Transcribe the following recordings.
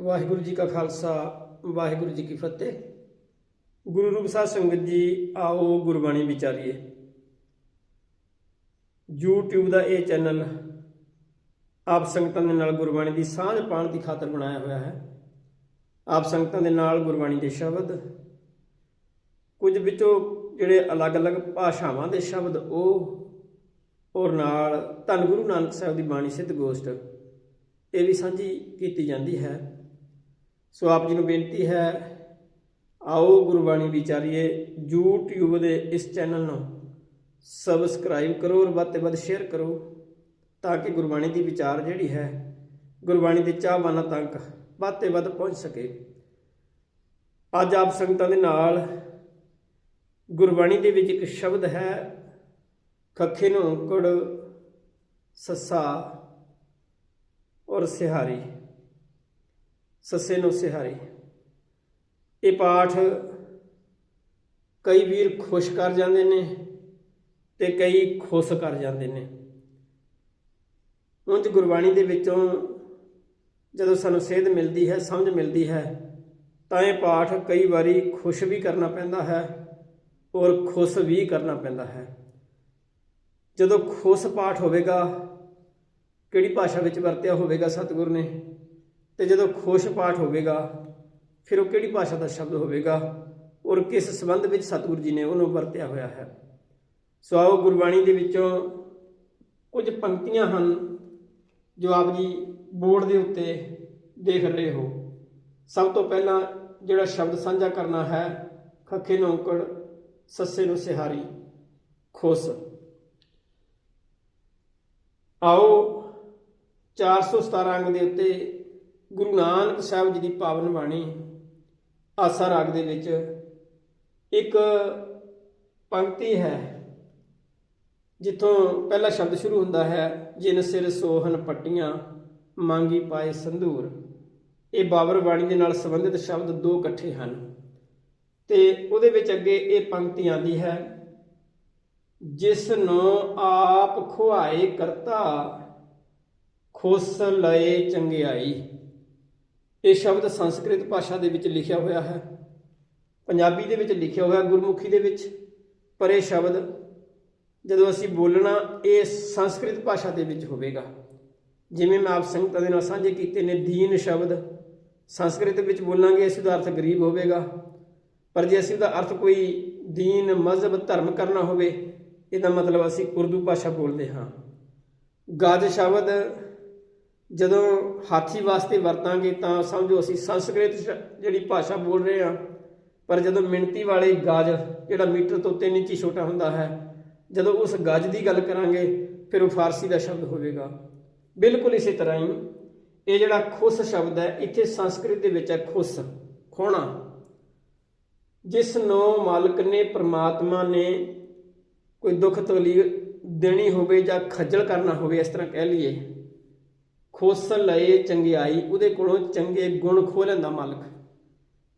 ਵਾਹਿਗੁਰੂ ਜੀ ਕਾ ਖਾਲਸਾ, ਵਾਹਿਗੁਰੂ ਜੀ ਕੀ ਫਤਿਹ। ਗੁਰੂ ਰੂਪ ਸਾਹਿਬ ਸੰਗਤ ਜੀ, ਆਓ ਗੁਰਬਾਣੀ ਵਿਚਾਰੀਏ। YouTube ਦਾ ਇਹ ਚੈਨਲ ਆਪ ਸੰਗਤਾਂ ਦੇ ਨਾਲ ਗੁਰਬਾਣੀ ਦੀ ਸਾਂਝ ਪਾਉਣ ਦੀ ਖਾਤਰ ਬਣਾਇਆ ਹੋਇਆ ਹੈ। ਆਪ ਸੰਗਤਾਂ ਦੇ ਨਾਲ ਗੁਰਬਾਣੀ ਦੇ ਸ਼ਬਦ, ਕੁਝ ਵਿੱਚੋਂ ਜਿਹੜੇ ਅਲੱਗ-ਅਲੱਗ ਭਾਸ਼ਾਵਾਂ ਦੇ ਸ਼ਬਦ, ਉਹ, ਔਰ ਨਾਲ ਧੰਨ ਗੁਰੂ ਨਾਨਕ ਸਾਹਿਬ ਦੀ ਬਾਣੀ ਸਿੱਧ ਗੋਸ਼ਟ, ਇਹ ਵੀ ਸਾਂਝੀ ਕੀਤੀ ਜਾਂਦੀ ਹੈ। ਸੋ ਆਪ ਜੀ ਨੂੰ ਬੇਨਤੀ ਹੈ, ਆਓ ਗੁਰਬਾਣੀ ਵਿਚਾਰੀਏ YouTube ਦੇ ਇਸ ਚੈਨਲ ਨੂੰ ਸਬਸਕ੍ਰਾਈਬ ਕਰੋ ਔਰ ਵੱਧ ਤੋਂ ਵੱਧ ਸ਼ੇਅਰ ਕਰੋ ਤਾਂ ਕਿ ਗੁਰਬਾਣੀ ਦੀ ਵਿਚਾਰ ਜਿਹੜੀ ਹੈ, ਗੁਰਬਾਣੀ ਦੇ ਚਾਹਵਾਨਾਂ ਤੱਕ ਵੱਧ ਤੋਂ ਵੱਧ ਪਹੁੰਚ ਸਕੇ। ਅੱਜ ਆਪ ਸੰਗਤਾਂ ਦੇ ਨਾਲ ਗੁਰਬਾਣੀ ਦੇ ਵਿੱਚ ਇੱਕ ਸ਼ਬਦ ਹੈ, ਖੱਖੇ ਨੂੰ ਕੁੜ ਸੱਸਾ ਔਰ ਸਿਹਾਰੀ। ਸੱਸੇ ਨੂੰ ਸਿਹਾਰੇ। ਇਹ ਪਾਠ ਕਈ ਵੀਰ ਖੁਸ਼ ਕਰ ਜਾਂਦੇ ਨੇ ਤੇ ਕਈ ਖੁਸ਼ ਕਰ ਜਾਂਦੇ ਨੇ। ਉਂਝ ਗੁਰਬਾਣੀ ਦੇ ਵਿੱਚੋਂ ਜਦੋਂ ਸਾਨੂੰ ਸੇਧ ਮਿਲਦੀ ਹੈ, ਸਮਝ ਮਿਲਦੀ ਹੈ, ਤਾਂ ਇਹ ਪਾਠ ਕਈ ਵਾਰੀ ਖੁਸ਼ ਵੀ ਕਰਨਾ ਪੈਂਦਾ ਹੈ ਔਰ ਖੁਸ਼ ਵੀ ਕਰਨਾ ਪੈਂਦਾ ਹੈ। ਜਦੋਂ ਖੁਸ਼ ਪਾਠ ਹੋਵੇਗਾ, ਕਿਹੜੀ ਭਾਸ਼ਾ ਵਿੱਚ ਵਰਤਿਆ ਹੋਵੇਗਾ ਸਤਿਗੁਰ ਨੇ? ਤੇ ਜਦੋਂ ਖੋਸ਼ ਪਾਠ ਹੋਵੇਗਾ, ਫਿਰ ਉਹ ਕਿਹੜੀ ਭਾਸ਼ਾ ਦਾ ਸ਼ਬਦ ਹੋਵੇਗਾ ਔਰ ਕਿਸ ਸੰਬੰਧ ਵਿੱਚ ਸਤਿਗੁਰੂ ਜੀ ਨੇ ਉਹਨੂੰ ਵਰਤਿਆ ਹੋਇਆ ਹੈ। ਸੋ ਆਓ ਗੁਰਬਾਣੀ ਦੇ ਵਿੱਚੋਂ ਕੁਝ ਪੰਕਤੀਆਂ ਹਨ ਜੋ ਆਪ ਜੀ ਬੋਰਡ ਦੇ ਉੱਤੇ ਦੇਖ ਰਹੇ ਹੋ। ਸਭ ਤੋਂ ਪਹਿਲਾਂ ਜਿਹੜਾ ਸ਼ਬਦ ਸਾਂਝਾ ਕਰਨਾ ਹੈ, ਖੱਖੇ ਨੂੰ ਔਂਕੜ, ਸੱਸੇ ਨੂੰ ਸਿਹਾਰੀ, ਖੁਸ਼। ਆਓ 417 ਅੰਗ ਦੇ ਉੱਤੇ ਗੁਰੂ ਨਾਨਕ ਸਾਹਿਬ ਜੀ ਦੀ ਪਾਵਨ ਬਾਣੀ ਆਸਾ ਰਾਗ ਦੇ ਵਿੱਚ ਇੱਕ ਪੰਕਤੀ ਹੈ, ਜਿੱਥੋਂ ਪਹਿਲਾ ਸ਼ਬਦ ਸ਼ੁਰੂ ਹੁੰਦਾ ਹੈ, ਜਿਨ ਸਿਰ ਸੋਹਨ ਪੱਟੀਆਂ, ਮੰਗੀ ਪਾਏ ਸੰਧੂਰ। ਇਹ ਬਾਬਰ ਬਾਣੀ ਦੇ ਨਾਲ ਸੰਬੰਧਿਤ ਸ਼ਬਦ ਦੋ ਇਕੱਠੇ ਹਨ ਤੇ ਉਹਦੇ ਵਿੱਚ ਅੱਗੇ ਇਹ ਪੰਕਤੀ ਆਂਦੀ ਹੈ ਜਿਸ ਨੂੰ ਆਪ ਖੁਆਏ ਕਰਤਾ, ਖੁਸ ਲਏ ਚੰਗਿਆਈ। ਇਹ ਸ਼ਬਦ ਸੰਸਕ੍ਰਿਤ ਭਾਸ਼ਾ ਦੇ ਵਿੱਚ ਲਿਖਿਆ ਹੋਇਆ ਹੈ। ਪੰਜਾਬੀ ਦੇ ਵਿੱਚ ਲਿਖਿਆ ਹੋਇਆ ਗੁਰਮੁਖੀ ਦੇ ਵਿੱਚ, ਪਰ ਇਹ ਸ਼ਬਦ ਜਦੋਂ ਅਸੀਂ ਬੋਲਣਾ, ਇਹ ਸੰਸਕ੍ਰਿਤ ਭਾਸ਼ਾ ਦੇ ਵਿੱਚ ਹੋਵੇਗਾ। ਜਿਵੇਂ ਮੈਂ ਆਪ ਸੰਗਤਾਂ ਦੇ ਨਾਲ ਸਾਂਝੇ ਕੀਤੇ ਨੇ, ਦੀਨ ਸ਼ਬਦ, ਸੰਸਕ੍ਰਿਤ ਵਿੱਚ ਬੋਲਾਂਗੇ ਇਸ ਦਾ ਅਰਥ ਗਰੀਬ ਹੋਵੇਗਾ। ਪਰ ਜੇ ਅਸੀਂ ਉਹਦਾ ਅਰਥ ਕੋਈ ਦੀਨ, ਮਜ਼ਹਬ, ਧਰਮ ਕਰਨਾ ਹੋਵੇ, ਇਹਦਾ ਮਤਲਬ ਅਸੀਂ ਉਰਦੂ ਭਾਸ਼ਾ ਬੋਲਦੇ ਹਾਂ। ਗੱਜ ਸ਼ਬਦ ਜਦੋਂ ਹਾਥੀ ਵਾਸਤੇ ਵਰਤਾਂਗੇ ਤਾਂ ਸਮਝੋ ਅਸੀਂ ਸੰਸਕ੍ਰਿਤ ਸ਼- ਜਿਹੜੀ ਭਾਸ਼ਾ ਬੋਲ ਰਹੇ ਹਾਂ, ਪਰ ਜਦੋਂ ਮਿਣਤੀ ਵਾਲੇ ਗਾਜ, ਜਿਹੜਾ ਮੀਟਰ ਤੋਂ 3 ਇੰਚੀ ਛੋਟਾ ਹੁੰਦਾ ਹੈ, ਜਦੋਂ ਉਸ ਗਾਜ ਦੀ ਗੱਲ ਕਰਾਂਗੇ, ਫਿਰ ਉਹ ਫਾਰਸੀ ਦਾ ਸ਼ਬਦ ਹੋਵੇਗਾ। ਬਿਲਕੁਲ ਇਸੇ ਤਰ੍ਹਾਂ ਹੀ ਇਹ ਜਿਹੜਾ ਖੁਸ ਸ਼ਬਦ ਹੈ, ਇੱਥੇ ਸੰਸਕ੍ਰਿਤ ਦੇ ਵਿੱਚ ਹੈ ਖੁਸ, ਖੋਣਾ। ਜਿਸ ਨੂੰ ਮਾਲਕ ਨੇ ਪ੍ਰਮਾਤਮਾ ਨੇ ਕੋਈ ਦੁੱਖ ਤਕਲੀਫ ਦੇਣੀ ਹੋਵੇ ਜਾਂ ਖੱਜਲ ਕਰਨਾ ਹੋਵੇ, ਇਸ ਤਰ੍ਹਾਂ ਕਹਿ ਲਈਏ ਖੋਸ ਲਏ ਚੰਗਿਆਈ, ਉਹਦੇ ਕੋਲੋਂ ਚੰਗੇ ਗੁਣ ਖੋਹ ਲੈਂਦਾ ਮਾਲਕ।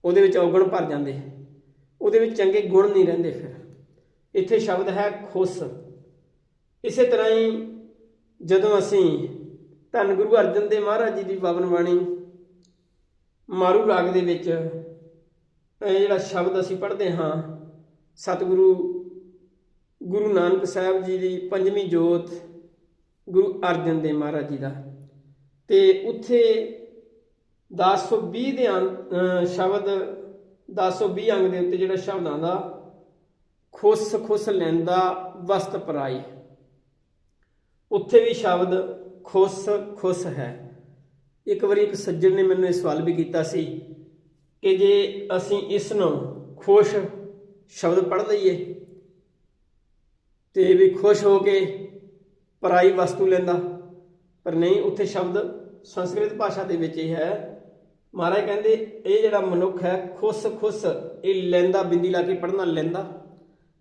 ਉਹਦੇ ਵਿੱਚ ਔਗਣ ਭਰ ਜਾਂਦੇ ਉਹਦੇ ਵਿੱਚ ਚੰਗੇ ਗੁਣ ਨਹੀਂ ਰਹਿੰਦੇ ਫਿਰ। ਇੱਥੇ ਸ਼ਬਦ ਹੈ ਖੁਸ। ਇਸੇ ਤਰ੍ਹਾਂ ਹੀ ਜਦੋਂ ਅਸੀਂ ਧੰਨ ਗੁਰੂ ਅਰਜਨ ਦੇਵ ਮਹਾਰਾਜ ਜੀ ਦੀ ਪਾਵਨ ਬਾਣੀ ਮਾਰੂ ਰਾਗ ਦੇ ਵਿੱਚ, ਇਹ ਜਿਹੜਾ ਸ਼ਬਦ ਅਸੀਂ ਪੜ੍ਹਦੇ ਹਾਂ, ਸਤਿਗੁਰੂ ਗੁਰੂ ਨਾਨਕ ਸਾਹਿਬ ਜੀ ਦੀ ਪੰਜਵੀਂ ਜੋਤ ਗੁਰੂ ਅਰਜਨ ਦੇਵ ਮਹਾਰਾਜ ਜੀ ਦਾ। ਤੇ ਉੱਥੇ 1020 ਦੇ ਅੰਕ- ਅਹ ਸ਼ਬਦ 1020 ਅੰਗ ਦੇ ਉੱਤੇ ਜਿਹੜਾ ਸ਼ਬਦ ਆਂਦਾ ਖੁਸ ਖੁਸ ਲੈਂਦਾ ਵਸਤ ਪਰਾਈ। ਉੱਥੇ ਵੀ ਸ਼ਬਦ ਖੁਸ ਖੁਸ ਹੈ। ਇੱਕ ਵਾਰੀ ਇੱਕ ਸੱਜਣ ਨੇ ਮੈਨੂੰ ਇਹ ਸਵਾਲ ਵੀ ਕੀਤਾ ਸੀ ਕਿ ਜੇ ਅਸੀਂ ਇਸ ਨੂੰ ਖੁਸ਼ ਸ਼ਬਦ ਪੜ੍ਹ ਲਈਏ ਤੇ ਵੀ ਖੁਸ਼ ਹੋ ਕੇ ਪਰਾਈ ਵਸਤੂ ਲੈਂਦਾ ਪਰ ਨਹੀਂ, ਉੱਥੇ ਸ਼ਬਦ ਸੰਸਕ੍ਰਿਤ ਭਾਸ਼ਾ ਦੇ ਵਿੱਚ ਹੀ ਹੈ। ਮਹਾਰਾਜ ਕਹਿੰਦੇ, ਇਹ ਜਿਹੜਾ ਮਨੁੱਖ ਹੈ, ਖੁਸ ਖੁਸ, ਇਹ ਲੈਂਦਾ ਬਿੰਦੀ ਲਾ ਕੇ ਪੜਨਾ ਲੈਂਦਾ।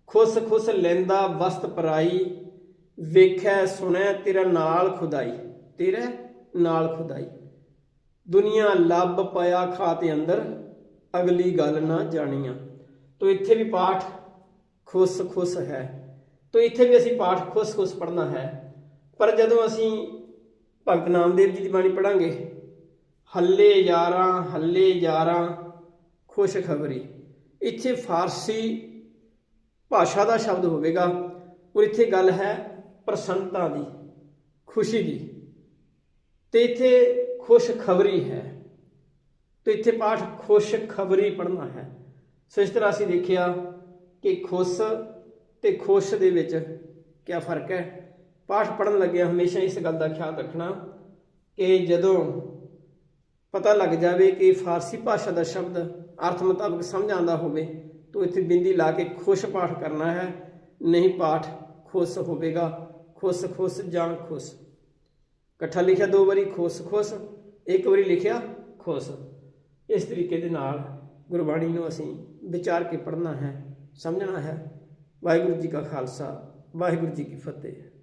ਖੁਸ ਖੁਸ ਲੈਂਦਾ, ਵਸਤ ਪਰਾਈ, ਵੇਖੈ, ਸੁਣੈ, ਤੇਰਾ ਨਾਲ ਖੁਦਾਈ। ਤੇਰੇ ਨਾਲ ਖੁਦਾਈ। ਦੁਨੀਆ ਲੱਭ ਪਿਆ ਖਾਤੇ ਅੰਦਰ, ਅਗਲੀ ਗੱਲ ਨਾ ਜਾਣੀਆਂ। ਤੋ ਇੱਥੇ ਵੀ ਪਾਠ ਖੁਸ ਖੁਸ ਹੈ। ਤੋ ਇੱਥੇ ਵੀ ਅਸੀਂ ਪਾਠ ਖੁਸ ਖੁਸ ਪੜਨਾ ਹੈ। ਪਰ ਜਦੋਂ ਅਸੀਂ ਭਗਤ ਨਾਮਦੇਵ ਜੀ ਦੀ ਬਾਣੀ ਪੜਾਂਗੇ ਹੱਲੇ ਯਾਰਾਂ ਹੱਲੇ ਯਾਰਾਂ, ਖੁਸ਼ ਖਬਰੀ। ਇੱਥੇ ਫਾਰਸੀ ਭਾਸ਼ਾ ਦਾ ਸ਼ਬਦ ਹੋਵੇਗਾ ਔਰ ਇੱਥੇ ਗੱਲ ਹੈ ਪ੍ਰਸੰਨਤਾ ਦੀ, ਖੁਸ਼ੀ ਦੀ। ਤੇ ਇੱਥੇ ਖੁਸ਼ ਖਬਰੀ ਹੈ। ਤੇ ਇੱਥੇ ਪਾਠ ਖੁਸ਼ ਖਬਰੀ ਪੜ੍ਹਨਾ ਹੈ। ਸੋ ਇਸ ਤਰ੍ਹਾਂ ਅਸੀਂ ਦੇਖਿਆ ਕਿ ਖੁਸ਼ ਤੇ ਖੁਸ਼ ਦੇ ਵਿੱਚ ਕੀ ਫ਼ਰਕ ਹੈ? ਪਾਠ ਪੜ੍ਹਨ ਲੱਗਿਆ, ਹਮੇਸ਼ਾ ਇਸ ਗੱਲ ਦਾ ਖਿਆਲ ਰੱਖਣਾ ਕਿ ਜਦੋਂ ਪਤਾ ਲੱਗ ਜਾਵੇ ਕਿ ਫਾਰਸੀ ਭਾਸ਼ਾ ਦਾ ਸ਼ਬਦ ਅਰਥ ਮੁਤਾਬਕ ਸਮਝ ਆਉਂਦਾ ਹੋਵੇ, ਤਾਂ ਇੱਥੇ ਬਿੰਦੀ ਲਾ ਕੇ ਖੁਸ਼ ਪਾਠ ਕਰਨਾ ਹੈ, ਨਹੀਂ ਪਾਠ ਖੁਸ਼ ਹੋਵੇਗਾ, ਖੁਸ਼ ਖੁਸ਼ ਜਾਂ ਖੁਸ਼। ਇਕੱਠਾ ਲਿਖਿਆ ਦੋ ਵਾਰੀ, ਖੁਸ਼ ਖੁਸ਼, ਇੱਕ ਵਾਰੀ ਲਿਖਿਆ ਖੁਸ਼। ਇਸ ਤਰੀਕੇ ਦੇ ਨਾਲ ਗੁਰਬਾਣੀ ਨੂੰ ਅਸੀਂ ਵਿਚਾਰ ਕੇ ਪੜ੍ਹਨਾ ਹੈ, ਸਮਝਣਾ ਹੈ। ਵਾਹਿਗੁਰੂ ਜੀ ਕਾ ਖਾਲਸਾ, ਵਾਹਿਗੁਰੂ ਜੀ ਕੀ ਫਤਿਹ।